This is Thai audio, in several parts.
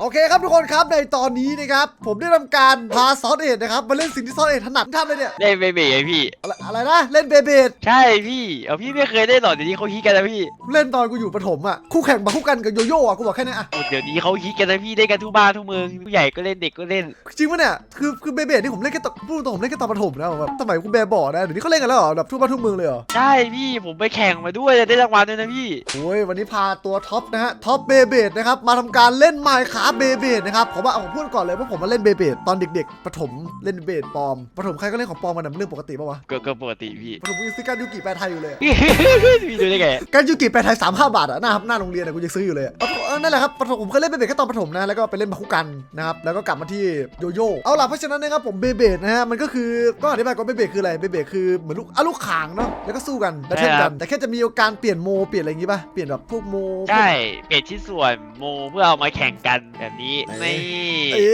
โอเคครับทุกคนครับในตอนนี้นะครับผมได้ทำการพาซอสเอ็ดนะครับมาเล่นสิ่งที่ซอสเอ็ดถนัดทำเลยเนี่ยเล่นเบเบ้ไงพี่ อะไรอะไรนะเล่นเบเบดใช่พี่ เอาพี่ไม่เคยเล่นหรอกเดี๋ยวนี้เขาฮิตกันนะพี่เล่นตอนกูอยู่ประถมอะคู่แข่งมาคู่กันกับโยโย่อะกูบอกแค่นี้อะโอ้เดี๋ยวนี้เขาฮิตกันนะพี่ได้กันทุกบ้านทุกเมืองผู้ใหญ่ก็เล่นเด็กก็เล่น จริงปะเนี่ยคือคือเบเบดนี่ผมเล่นแค่ตอนพูดตรงๆผมเล่นแค่ตอนประถมนะแบบสมัยกูแบบบอกนะเดี๋ยวนี้เขาเล่นกันแล้วเหรอแบบทั่วบ้านทั่วเมืองเลยเหรอใช่พี่ผมไปแข่งมาด้วยได้รางวัลด้วยนะพี่โอ้ยวันนี้พาตัวท็อปนะฮะท็อปเบเบดนะครับมาทำการเล่นไมค์คาเบเบดนะครับผมว่าเอาผมพูดก่อนเลยว่าผมมาเล่นเบเบดตอนเด็กๆประถมเล่นเบเบดปลอมประถมใครก็เล่นของปลอมกันนะมันเรื่องปกติปะวะก็ก็ปกติพี่ ประถมกูยังซื้อการยูกิแปลไทยอยู่เลยอะพี่ดูได้ไงการยูกิแปลไทย3 5บาทอะหน้าหน้าโรงเรียนอะกูยังซื้ออยู่เลยอะประถมเออนั่นแหละครับประถมผมเคยเล่นเบเบดแค่ตอนประถมนะแล้วก็ไปเล่นมาคุกันนะครับแล้วก็กลับมาที่โยโย่เอาล่ะเพราะฉะนั้นนะครับผมเบเบดนะฮะมันก็คือก็อธิบายก่อนเบเบดคืออะไรเบเบดคือเหมือนลูกอะลูกข่างเนาะแล้วก็สู้กันแล้วเท่นกันแต่แค่จะมีการเปลี่ยนโมเปลี่ยนอะไรอย่างงี้ป่ะเปลี่ยนแบบพวกโมพวกใช่เปลี่ยนชิ้นส่วนโมเพื่อเอามาแข่งกันแบบนี้เอ้ยนี่เอ๊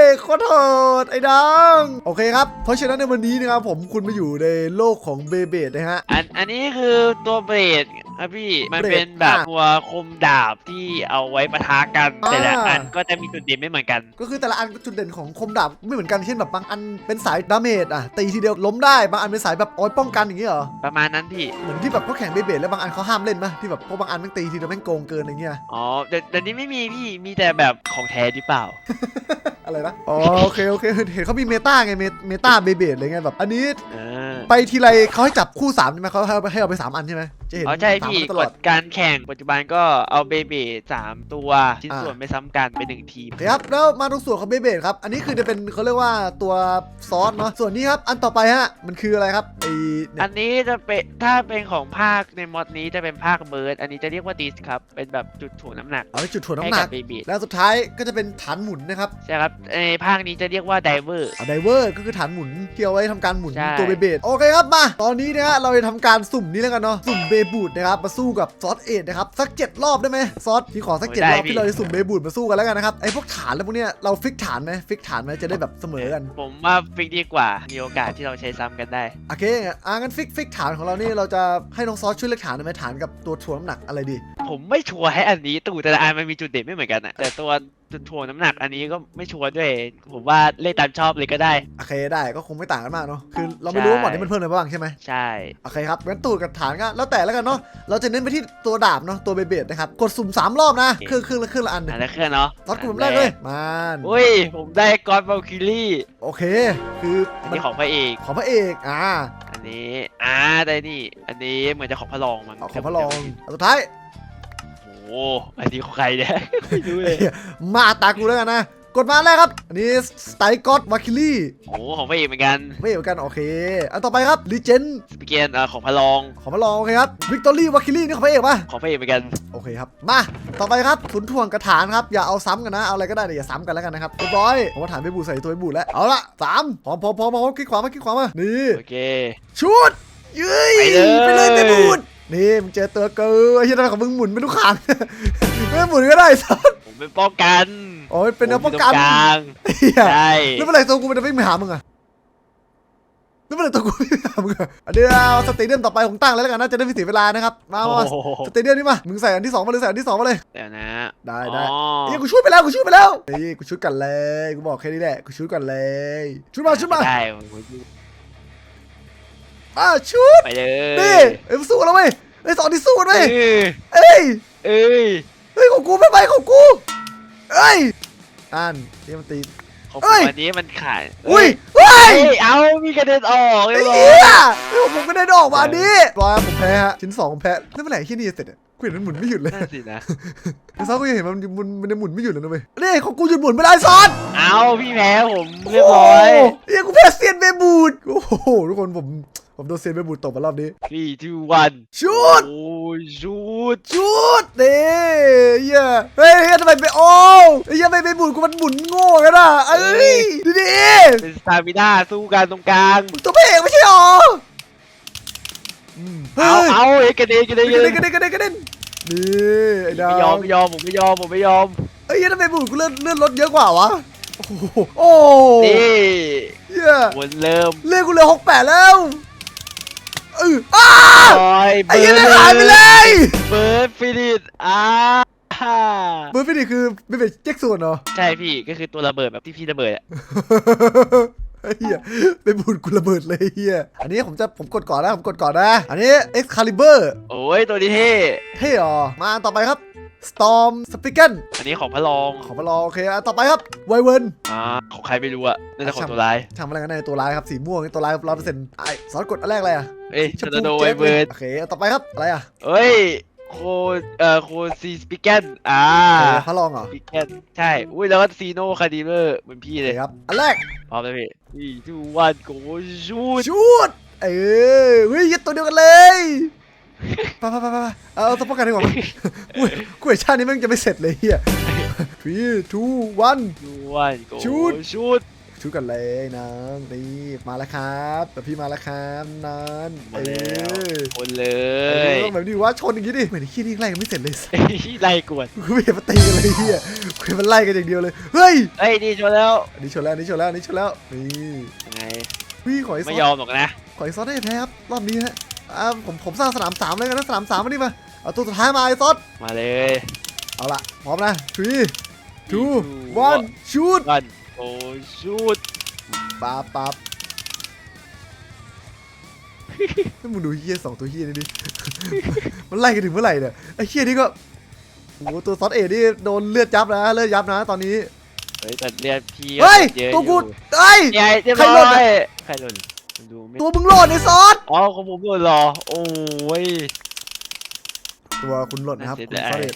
ะโคตรโหดไอ้ดังโอเคครับ เพราะฉะนั้นในวันนี้นะครับผมคุณมาอยู่ในโลกของเบเบดนะฮะ อันอันนี้คือตัวเบรด ครับพี่มันเบรดเป็นแบบอะตัวคมดาบที่เอาไว้ปะทะกันอ่าแต่ละอันก็จะมีจุดเด่นไม่เหมือนกัน ก็คือแต่ละอันจุดเด่นของคมดาบไม่เหมือนกันเช่นแบบบางอันเป็นสายดาเมจอะตีทีเดียวล้มได้บางอันเป็นสายแบบออยป้องกันอย่างเงี้ยเหรอประมาณนั้นพี่เหมือนที่แบบเขาแข่งเบเบดแล้วบางอันเขาห้ามเล่นปะที่แบบเพราะบางอันแม่งตีทีเดียวแม่งโกงเกินอะไรเงี้ยอ๋อเดี๋ยวเดี๋ยวนี้ไม่มีพี่มีแต่แบบของแท้หรือเปล่าอะไรนะอ๋อโอเคโอเคเห็นเขามีเมตาไงเมตาเบเบดอะไรเงี้ยแบบอันนี้เออไปทีไรเขาให้จับคู่สามใช่ไหมเขาให้เอาไปให้เอาไปสามอันใช่ไหม จะเห็นอ๋อใช่สามพี่อันตกลอฎดการแข่งปัจจุบันก็เอาเบเบสามตัว ชิ้นอ่า ส่วนไม่ซ้ำกันเป็นหนึ่งทีมโอเคครับแล้วมาตรงส่วนของเบเบดครับ อันนี้คือจะเป็นเขาเรียกว่าตัวซอสเนาะส่วนนี้ครับอันต่อไปฮะมันคืออะไรครับไอเนี่อัยนนี้จะเป็นถ้าเป็นของภาคในมอดนี้จะเป็นภาคเบิร์ดอันนี้จะเรียกว่าดิสครับ เป็นแบบจุดถ่วงน้ำหนักเอาไว้จุดถ่วงให้น้ำหนักักบเบเบแล้วสุดท้ายก็จะเป็นฐานหมุนนะครับใช่ครับในภาคนี้จะเรียกว่าไดเวอร์เอาไดเวอร์ก็คือฐานหมุนที่เอาไว้ทำการหมุนใช่ ตัวเบเบดโอเคครับมา ตอนนี้นะฮะเราจะทำการสุ่มนี้แล้วกันเนาะสุ่มเบบูดนะครับมาสู้กับซอสเอ็ดนะครับสักเจ็ดรอบได้ไหมซอสที่ขอสักเจ็ดรอบที่เราจะสุ่มเบบูดมาสู้กันแล้วกันนะครับไอพวกฐานแล้วพวกเนี้ยเราฟิกฐานไหมฟิกฐานไหมจะได้แบบเสมอกัน ผมว่าฟิกดีกว่ามีโอกาสที่เราใช้ซ้ำกันได้โอเคอะงั้นฟิกฟิกฐานของเรานี่เราจะให้น้องซอสช่วยเลือกฐานได้ไหมฐานกับตัวถ่วงน้ำหนักอะไรดี ผมไม่ชัวร์ให้อันนี้ตู่แต่ละอันมันมีจุดเด่นไม่เหมือนกันอะแต่ตัว จุดถ่วงน้ำหนักอันนี้ก็ไม่ชัวร์ด้วย ผมว่าเล่นตามชอบเลยก็ได้ โอเคได้ก็คงไม่ต่างกันมากเนาะคือเราไม่รู้ว่าหมอดนี้มันเพิ่มอะไรบ้างใช่ไหมใช่ โอเคครับงั้นตูดกับฐานก็แล้วแต่แล้วกันเนาะเราจะเน้นไปที่ตัวดาบเนาะตัวเบเบดนะครับกดสุ่มสามรอบนะครึ่งครึ่งละครึ่งละอันอันละเครื่องเนาะซอสกลุ่มแรกเลยมานอุ้ย ผมได้กอนบอลคิลี่ โอเค คืออันมันนี้ของพระเอก ของพระเอกอ่าอันนี้ อ่า ได้นี่ อันนี้เหมือนจะของพระรองมั้งเอาของพระรองอันสุดท้าย โอ้โหอันนี้ของใครเนี่ยไม่รู้เลยมาตากูแล้วกันนะ กดมาแรกครับ อันนี้สไตกอตวาคิลี่โอ้โหของพระเอกเหมือนกัน ไม่เหมือนกัน โอเค อันต่อไปครับลีเจนสเปียนเอ่อของพระรอง ของพระรองโอเคครับวิกตอรี่วาคิลี่นี่ของพระเอกปะของพระเอกเหมือนกัน โอเคครับ มา ต่อไปครับศูนย์ถ่วงกระถางครับ อย่าเอาซ้ำกันนะ เอาอะไรก็ได้แต่อย่าซ้ำกันแล้วกันนะครับเรียบร้อยผมว่าฐานไปบูใส่ตัวไปบูแล้ว เอาละสามพร้อมพร้อมพร้อมพร้อมคลิกขวามาคลิกขวามา นี่ โอเค ชุดยืยไปเลยไปเลยไปบูด นี่มึงเจอตัวกูไอ้เหี้ยทำไมของมึงหมุนไม่ทุกครั้งไม่หมุนก็ได้สัสผมเป็นป้องกันโอ้ยเป็นแนวป้องกันผมยู่ตรงกลางเหี้ยใช่แล้วเมื่อไหร่ตัวกูมันจะไม่มาหามึงอะแล้วเมื่อไหร่ตัวกูไม่มาหามึงอะเดี๋ยวเอาสเตเดียมต่อไปผมตั้งเลยแล้วกันนะจะได้ไม่เสียเวลานะครับมาโอ้มาโหสเตเดียมนี่มามึงใส่อันที่สองมาเลยใส่อันที่สองมาเลยเดี๋ยวนะได้ได้อ๋อเอ้ยกูชุดไปแล้วกูชุดไปแล้วนี่กูชุดกันเลยกูบอกแค่นี้แหละกูชุดกันเลยชุดมาชุดมาได้ อ่าชุดไปเลยนี่เอ้ยสู้แล้วเว้ยไอ้ยสองที่สู้กันเอเว้ยอเอ้ยเอ้ยเฮ้ยของกูไม่ไปของกูเอ้ยอ่านที่มันตี ของเอ้ผมย อันนี้มันขาดอุ้ยเฮ้เฮ้ยยเอามีกระเด็นออกเลไอ้ยเหี้ยเฮ้ยผมก็ได้ดอกมาอันนี้ร้อยผมแพ้ฮะชิ้นสองผมแพ้แล้วเมื่อไหร่ที่นี่จะเสร็จอะกูเห็นมันหมุนไม่หยุดเลยนั่นสินะ ไอ้ซอสกูยังเห็นมันหมุนมันยังหมุนไม่หยุดเลยนะเว้ยนี่ของกูหยุดหมุนไม่ได้ซอส เอาพี่แพ้ผมเรียบร้อย โโหเฮ้ยกูแพ้เซียนเบบูดโอ้โหทุกคนผม ผมโดนเซียนเบบูดตบมารอบนี้พี่ทูวันชุดโอ้ยชุดชุดเด้เหี้ยเฮ้ยเฮ้ยทำไมไปโอ้ไอ้เหี้ยไม่ไปหมุนกูมันหมุนโง่กันอะเอ้ยดูดิเป็นสตาร์มิน่าสู้กันตรงกลางตัวพระเอกไม่ใช่หรออืมเฮ้เอายเอาเอ้ยกระเด็นกระเด็นกระเด็นกระเด็นกระเด็นกระเด็นนี่ไอ้ดาวไม่ยอมไม่ยอมผมไม่ยอมผมไม่ยอมเอ้ยทำไมหมุนกูเลื่อนเลื่อนรถเยอะกว่าวะโอ้โหโอ้นี่เหี้ยวนเริ่มเลื่อนกูเหลือหกแปดแล้ว เอออ้าลอยไอ้เหี้ยได้หายไปเลยเบิร์ดฟิลิปอ่าเบอร์ฟินิกคือเบเบแจ็คส่วนเหรอใช่พี่ก็คือตัวระเบิดแบบที่พี่ระเบิดอะไอ้เฮียเป็นบุญกุระเบิดเลยไอ้เฮียอันนี้ผมจะผมกดก่อนนะผมกดก่อนนะ อันนี้ Excalibur โอ้ยตัวนี้เท่ เท่หรอ มาต่อไปครับ Storm s p i g a n อันนี้ของพระรองขอมาลองโอเคอะต่อไปครับไวเวิร์น อ่าของใครไม่รู้อะน่าจะของช่างตัวร้าย ทำอะไรกันในตัวร้ายครับสีม่วงนี่ตัวร้ายร้อยเปอร์เซ็นต์ไอ้สอนกดอันแรกอะไรอะเอ้ยชชมนพูโดแจ๊ไวดเบิร์ดโอเคต่อไปครับอะไรอะเอ้ยโคเอ่อโคซีสปิแกนอ่าเออพระรองเหรอสปิแกนใช่ อุ้ยแล้วก็ซีโนคาดิเมอร์เหมือนพี่โอเลเคยครับอันแรกพร้อมเลยพี่สี่ทูวันโกชูดชูดเออเฮ้ยยึดตัวเดียวกันเลย ไปไปไปไปเอาเอาตัวป้องกันดีกว่ามั้ยอุ้ยกูเห็นชาตินี้แม่งจะไม่เสร็จเลยเฮีย three two one ทูวันโกชูดชูดชูกันเลยนางนี่มาแล้วครับแต่พี่มาแล้วครับนานเออคนเลเอยอแบบนี้ว่าชนอย่างนี้ดิเหมือนขี้นี่ไล่กันไม่เสร็จเลยไล่กวนกูไม่เห็นมันตีกันเลยเฮียกูเห็นมันไล่กันอย่างเดียวเลยเฮ้ยเฮ้ยนี่ชนแล้วอันนี้ชนแล้วอันนี้ชนแล้วอันนี้ชนแล้วนี่ยังไงพี่ขอไอ้ซไม่อยอสมหรอกนะขอไอ้ซอสได้แพ้ครับรอบนี้ฮะ อ่าผมผมสร้างสนามสามเลยกันนะสนามสามมาดิมาเอาตัวสุดท้ายมาไอ้ซอสมาเลยเอาละพร้อมนะ three two two, one shoot วันโกชูดปั๊บปั๊บให้มึงดูเฮียสองตัวเฮียนี่ดิ มันไล่กันถึงเมื่อไหร่เนี่ยไอ้เฮียนี่ก็โอ้โหตัวซอสเอ็ดนี่โดนเลือดยับนะเลือดยับนะตอนนี้เฮ้ยแต่เรียกพี่เฮ้ยเยอะตัวกูอยู่เอ้ยใหญ่เรียบใครร้หล่อนอะยใครหล่นมัน ดูไม่ตัวมึงโหลดไอ้ซอสอ๋อของผมหล่นเหรอ โอ้ย ตัวคุณหล่นนะครับน่าคุณเสียดาย ซอสเอ็ด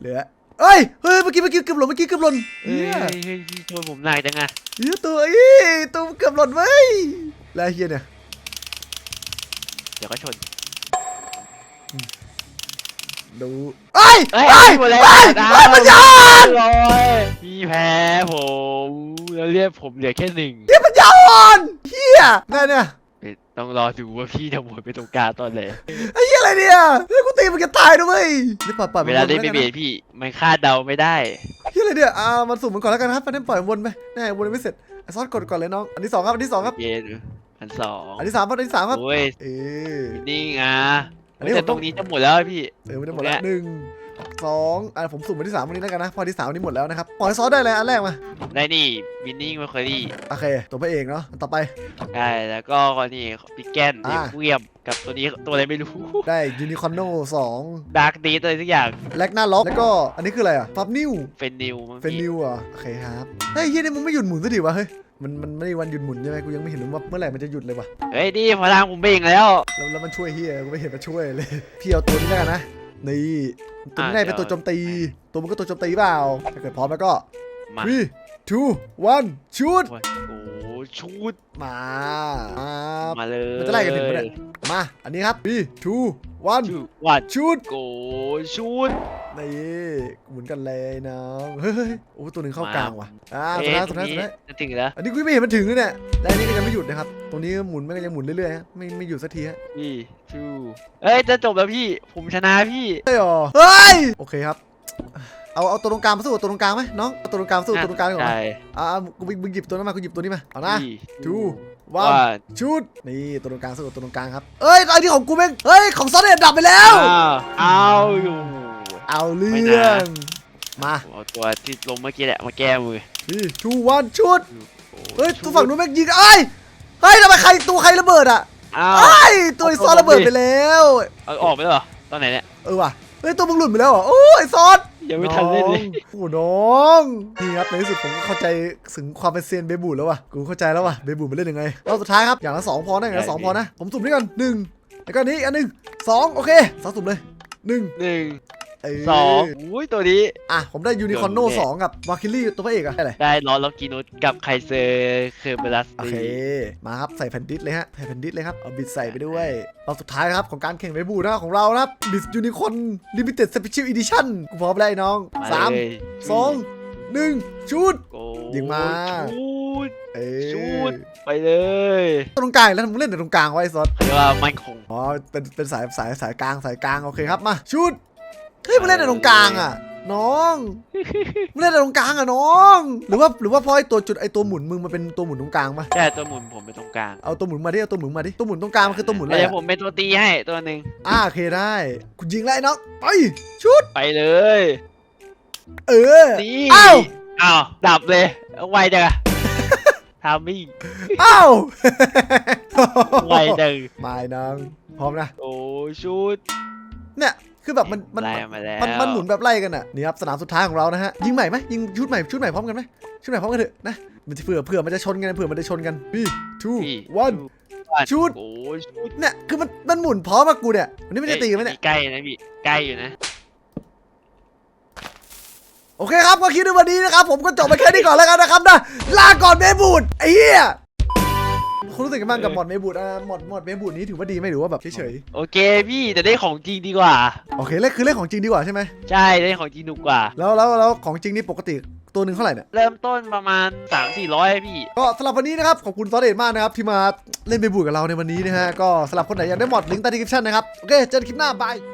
เหลือเอ้ยเฮ้ยเมื่อกี้เมื่อกี้เกือบหล่นเมื่อกี้เกือบหล่นเฮ้เฮียยเฮ้ยพี่ชนผมหนักจังอะเฮียตัวเอ้ยตัวเกือบหล่นเว้ยแล้วไอ้เฮียเนี่ยเดี๋ยวก็ชน ดูเอ้ยเฮ้ยเอ้ยหมดแล้วเอ้ยนะเอ้ยมันยอนร้อยพี่แพ้ผม แล้วเรียกผมเหลือแค่หนึ่งเฮียมันยอนเฮี ยเนี่ยเนี่ยต้องรอดูว่าพี่จะหมดไปตรงกลางตอนไหนไอ้เหี้ยอะไรเนี่ยเฮ้ยกูตีมันจะตายด้วยนี่ปล่อยปล่อยเวลาเล่นมัไม่วเบกัสพี่มันคาดเดาไม่ได้เหี้ยอะไรเนี่ยอ่ามันสุ่มมันก่อนแล้วกันนะครับมันเล่นปล่อยวนไปแน่วนยังไม่เสร็จไอ้ซอสกดก่อนเลยน้องอันที่สองครับอันที่สองครับเกมพันสองอันที่สามครับอันที่สามครับโอ้ยเออนิ่งอะอันนี้แต่ผมตต้รองงนี้จะหมดแล้วพี่เออไม่ได้หมดแล้วหนึ่ง สองอะผมสุ่มอันที่สามวันนี้แล้วกันนะ พออันที่สามวันนี้หมดแล้วนะครับปล่อยซอสได้เลยอันแรกมา ได้นี่มินนิ่งมาคอรี่โอเค ตัวพระเอกเนาะอันต่อไปได้แล้วก็คนนี้ปิกแกนอ่าเวียมกับตัวนี้ตัวอะไรไม่รู้ ได้ยูนิคอนโนสองดาร์กดีอะไรสักอย่างแลกหน้าล็อกแล้วก็อันนี้คืออะไรอะฟับนิว เฟนนิวมั้งเฟนนิวอะโอเคครับเฮ้ยเฮียนี่มึงไม่หยุดหมุนสักทีวะเฮ้ยมันมันไม่ได้วันหยุดหมุนใช่ไหมกูยังไม่เห็นเลยว่าเมื่อไหร่มันจะหยุดเลยวะเฮ้ยนี่พลังผมเบ่งแล้วแล้วแล้วมันช่วยเฮียกูไม่เห็นมันช่วยเลย พี่เอาตัวนี้แล้วกันนะ นี่ตัวนี้อะได้เป็นเดี๋ยวตัวโจมตี ตัวมันก็ตัวโจมตีเปล่า ถ้าเกิดพร้อมแล้วก็ มา three two one shoot โอ้โห ชูดมามามาเลยมันจะไล่กันถึงปะเนี่ยมาอันนี้ครับ three two one ชูวัด shoot โกชูดนี่หมุนกันเลยน้องเฮ้ยเฮ้ยโอ้ตัวหนึ่งเข้ากลางว่ะอ่าสุดเอ๊ะท้ายสุดท้ายสุดท้ายจะถึงแล้วอันนี้กูไม่เห็นมันถึงเลยเนี่ยและอันนี้ก็ยังไม่หยุดนะครับตรงนี้หมุนมันก็ยังหมุนเรื่อยๆฮะไม่ไม่หยุดสักทีฮะพี่ชูเอ้ยจะจบแล้วพี่ ผมชนะพี่ ใช่หรอเฮ้ยโอเคครับ เอาเอาตัวตรงกลางมาสู้กับตัวตรงกลางไหมน้องเอาตัวตรงกลางมาสู้กับตัวตรงกลางก่อนไหมใช่อ่ามึงมึงหยิบตัวนั้นมากูหยิบตัวนี้มาเอานะพี่ two วั one นชุดนี่ตัวตรงกลางสู้กับตัวตรงกลางครับเอ้ยไอ้ที่ของกูแม่งเฮ้ยของซอนเอ็ดดับไปแล้วอ้าวเอาอยู่ เอาเรื่ไม่อนะงมาผมเอาตัวที่ลงเมื่อกี้แหละมาแก้มือนี่ two one ชุดโอ้เฮ้ยชูตัวฝั่งนู้นแม่งยิงเอ้ยเฮ้ยทำไมใครตัวใครระเบิดอะอ้าวเอ้ยตัวไอ้ซอนระเบิดไปแล้ว เอาออกไปแล้วเหรอตอนไหนเนี่ย เออว่ะเฮ้ยตัวมึงหลุดไปแล้วเหรอโอ้ยไอ้ซอน ยังไม่ทันเล่นเลยองโอ้โหน้องนี่ครับในที่สุดผมก็เข้าใจถึงความเป็นเซียนเบบูแล้วว่ะ กูเข้าใจแล้วว่ะ เบบูมันเล่นยังไงรอบสุดท้ายครับ อย่างละสองพอนะอย่างละสองพอนะ ผมสุ่มนี่ก่อนหนึ่งแล้วก็อันนี้อันหนึ่งสองโอเคสองสุ่มเลยหนึ่งหนึ่ง เยสองอุ้ยตัวนี้ อะ ผมได้ยูนิคอนโนเดี๋ยวสองกับวาคิลี่ตัวพระเอกอะได้เลยได้ลอสล็อกกีนุสกับไคเซอร์เคอร์เบลัสโอเค มาครับ ใส่แผ่นดิสเลยฮะใส่แผ่นดิสเลยครับ เอาบิดใส่ไปด้วยรอบสุดท้ายครับ ของการแข่งเบบูนะของเรานะครับบิดยูนิคอนลิมิเต็ดสเปเชียลอีดิชั่นกูพร้อมแล้วไอ้น้องสามเลยสองหนึ่งชุด โอ้ยิงมา ชูด เอ้ชุยดไปเลยตรงกลางแล้วมึงเล่นแต่ตรงกลางไว้ไอ้ซอส เขาเรียกว่ามั่นคง อ๋อ เป็น เป็นสาย สาย สายกลาง สายกลาง โอเคครับ มา ชุด เฮ้ยมึงเล่นแต่ตรงกลางอะ น้องมึงเล่นแต่ตรงกลางอะน้อง หรือว่าหรือว่าเพราะไอตัวจุดไอตัวหมุนมึงมันเป็นตัวหมุนตรงกลางปะแต่ตัวหมุนผมเป็นตรงกลางเอาตัวหมุนมาดิเอาตัวหมุนมาดิตัวหมุนตรงกลางมันคือตัวหมุนอะไรเดี๋ยวอะผมเป็นตัวตีให้ตัวหนึ่งอ่าโอเคได้กูยิงแล้วไอ้น้องไปชุดไปเลย เออนี่อ้าวอ้าวดับเลยเอาไวจังอะทามมิ่งอ้าวไวจังไม่น้องพร้อมนะโอ้ชุดเนี่ย คือแบบมันมันไล่มาแล้ว มันมันหมุนแบบไล่กันอะนี่ครับสนามสุดท้ายของเรานะฮะยิงใหม่ไหมยิงชุดใหม่ชุดใหม่พร้อมกันไหมชุดใหม่พร้อมกันเถอะนะมันจะเผื่อเผื่อมันจะชนกันเผื่อมันจะชนกันพี่ทูพี่วันชุด โอ้ชุดเนี่ยคือมันมันหมุนพร้อมกับกูเนี่ยวันนี้มันจะตีกันไหมเนี่ย ใกล้นะพี่ใกล้อยู่นะ โอเคครับก็คลิปในวันนี้นะครับ ผมก็จบไปแค่นี้ก่อนแล้วกันนะครับนะ ลาก่อนเมบูดไอ้เหี้ย คุณรู้สึกกันบ้างกับหมอดเมบูดอะหมอดหมอดเมบูดนี้ถือว่าดีไหมหรือว่าแบบเฉยโอเคพี่แต่ได้ของจริงดีกว่า ๆโอเคเล่นคือเล่นของจริงดีกว่าใช่ไหมใช่ได้ของจริงหนุกกว่า แล้วแล้วแล้วของจริงนี่ปกติตัวหนึ่งเท่าไหร่เนี่ยเริ่มต้นประมาณ 3 4 0 0พี่ ก็สำหรับวันนี้นะครับขอบคุณซอสเดชมากนะครับที่มาเล่นเมบูดกับเราในวันนี้นะฮะก็สำหรับคนไหนอยากได้หมอดลิงก์ใต้ดีคริปชั่นนะครับโอเคเจอกันคลิปหน้าบาย